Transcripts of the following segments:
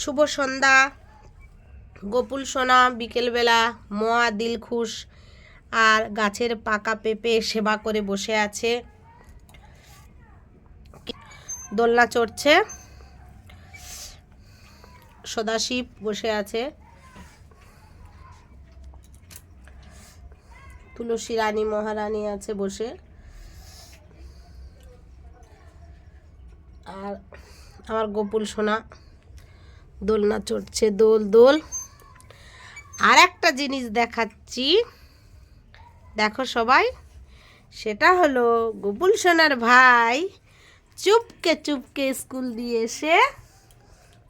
শুভ সন্ধ্যা। গোপুল সোনা, বিকেলবেলা মোয়া, দিলখুশ আর গাছের পাকা পেঁপে সেবা করে বসে আছে। দোলনা চড়ছে। সদাশিব বসে আছে। তুলসী রানী, মহারানী আছে বসে। আর আমার গোপুল সোনা। দোলনা চড়ছে দোল দোল। আর একটা জিনিস দেখাচ্ছি। দেখো সবাই সেটা হলো গোপুল সোনার ভাই চুপকে চুপকে স্কুল দিয়ে এসে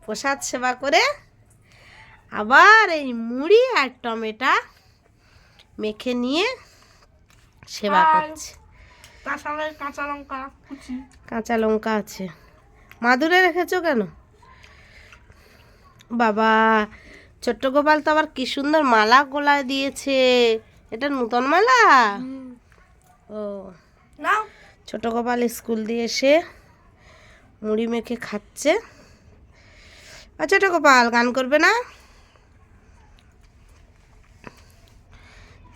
প্রসাদ সেবা করে আবার এই মুড়ি আর টমেটা মেখে নিয়ে সেবা করছে। কাঁচা লঙ্কা কাঁচা লঙ্কা আছে। মাদুরে রেখেছো কেন? বাবা ছোট্ট গোপাল তো আবার কি সুন্দর মালা গোলায় দিয়েছে। এটা নূতন মালা? ও। ছোট গোপাল স্কুল দিয়ে এসে মুড়ি মেখে খাচ্ছে। আর ছোট গোপাল গান করবে না?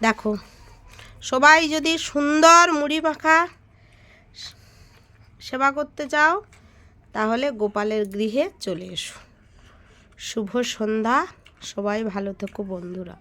দেখো সবাই যদি সুন্দর মুড়ি মাখা সেবা করতে চাও তাহলে গোপালের গৃহে চলে এসো। শুভ সন্ধ্যা। সবাই ভালো থেকো বন্ধুরা।